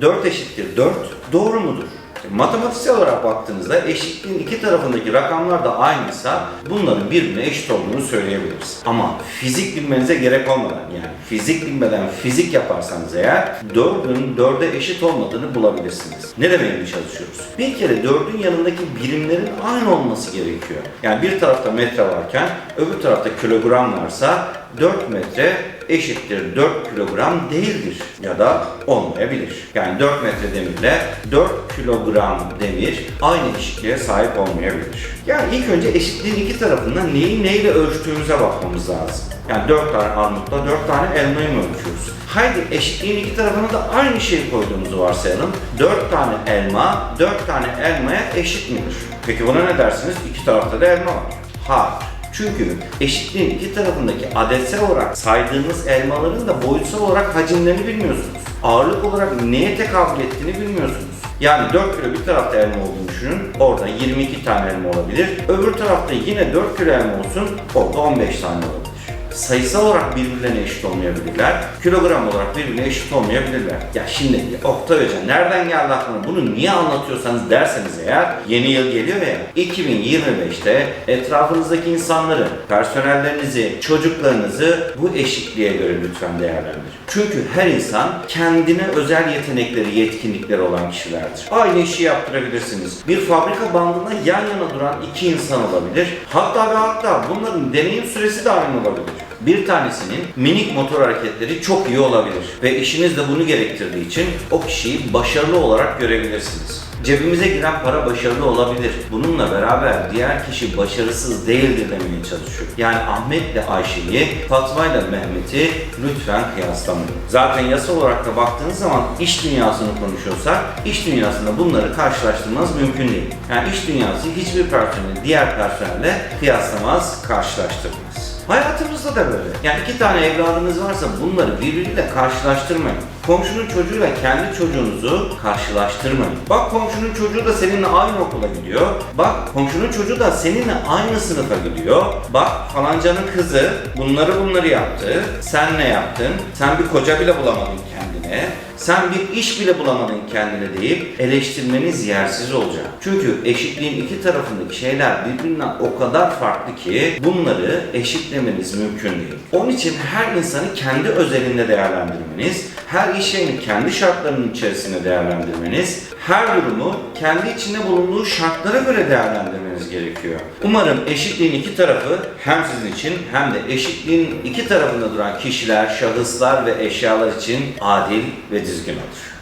4 eşittir 4 doğru mudur? Matematiksel olarak baktığınızda eşitliğin iki tarafındaki rakamlar da aynıysa bunların birbirine eşit olduğunu söyleyebiliriz. Ama fizik bilmenize gerek olmadan yani fizik bilmeden fizik yaparsanız eğer 4'ün 4'e eşit olmadığını bulabilirsiniz. Ne demeye çalışıyoruz? Bir kere 4'ün yanındaki birimlerin aynı olması gerekiyor. Yani bir tarafta metre varken öbür tarafta kilogram varsa 4 metre eşittir 4 kilogram değildir ya da olmayabilir. Yani 4 metre demirle 4 kilogram demir aynı eşitliğe sahip olmayabilir. Yani ilk önce eşitliğin iki tarafında neyi neyle ölçtüğümüze bakmamız lazım. Yani 4 tane armutla 4 tane elmayı mı ölçüyoruz? Haydi eşitliğin iki tarafına da aynı şeyi koyduğumuzu varsayalım. 4 tane elma 4 tane elmaya eşit midir? Peki buna ne dersiniz? İki tarafta da elma var. Hayır. Çünkü eşitliğin iki tarafındaki adetsel olarak saydığınız elmaların da boyutsal olarak hacimlerini bilmiyorsunuz. Ağırlık olarak neye tekabül ettiğini bilmiyorsunuz. Yani 4 kilo bir tarafta elma olduğunu düşünün. Orada 22 tane elma olabilir. Öbür tarafta yine 4 kilo elma olsun. Orada 15 tane olabilir sayısal olarak birbirlerine eşit olmayabilirler. Kilogram olarak birbirine eşit olmayabilirler. Ya şimdi Oktay Hoca nereden geldi aklına bunu niye anlatıyorsanız derseniz eğer yeni yıl geliyor ya 2025'te etrafınızdaki insanları, personellerinizi, çocuklarınızı bu eşitliğe göre lütfen değerlendirin. Çünkü her insan kendine özel yetenekleri, yetkinlikleri olan kişilerdir. Aynı işi yaptırabilirsiniz. Bir fabrika bandında yan yana duran iki insan olabilir. Hatta ve hatta bunların deneyim süresi de aynı olabilir. Bir tanesinin minik motor hareketleri çok iyi olabilir ve işiniz de bunu gerektirdiği için o kişiyi başarılı olarak görebilirsiniz. Cebimize giren para başarılı olabilir. Bununla beraber diğer kişi başarısız değildir demeye çalışıyor. Yani Ahmet'le Ayşe'yi, Fatma'yla Mehmet'i lütfen kıyaslamayın. Zaten yasal olarak da baktığınız zaman iş dünyasını konuşuyorsak, iş dünyasında bunları karşılaştırmanız mümkün değil. Yani iş dünyası hiçbir personeli diğer personelle kıyaslamaz, karşılaştırmaz. Hayatımızda da böyle. Yani iki tane evladınız varsa bunları birbiriyle karşılaştırmayın. Komşunun çocuğuyla kendi çocuğunuzu karşılaştırmayın. Bak komşunun çocuğu da seninle aynı okula gidiyor. Bak komşunun çocuğu da seninle aynı sınıfa gidiyor. Bak falancanın kızı bunları bunları yaptı. Sen ne yaptın? Sen bir koca bile bulamadın kendine. Sen bir iş bile bulamadın kendine deyip eleştirmeniz yersiz olacak. Çünkü eşitliğin iki tarafındaki şeyler birbirinden o kadar farklı ki bunları eşitlemeniz mümkün değil. Onun için her insanı kendi özelinde değerlendirmeniz, her iş kendi şartlarının içerisinde değerlendirmeniz, her durumu kendi içinde bulunduğu şartlara göre değerlendirmeniz gerekiyor. Umarım eşitliğin iki tarafı hem sizin için hem de eşitliğin iki tarafında duran kişiler, şahıslar ve eşyalar için adil ve düzgün olur.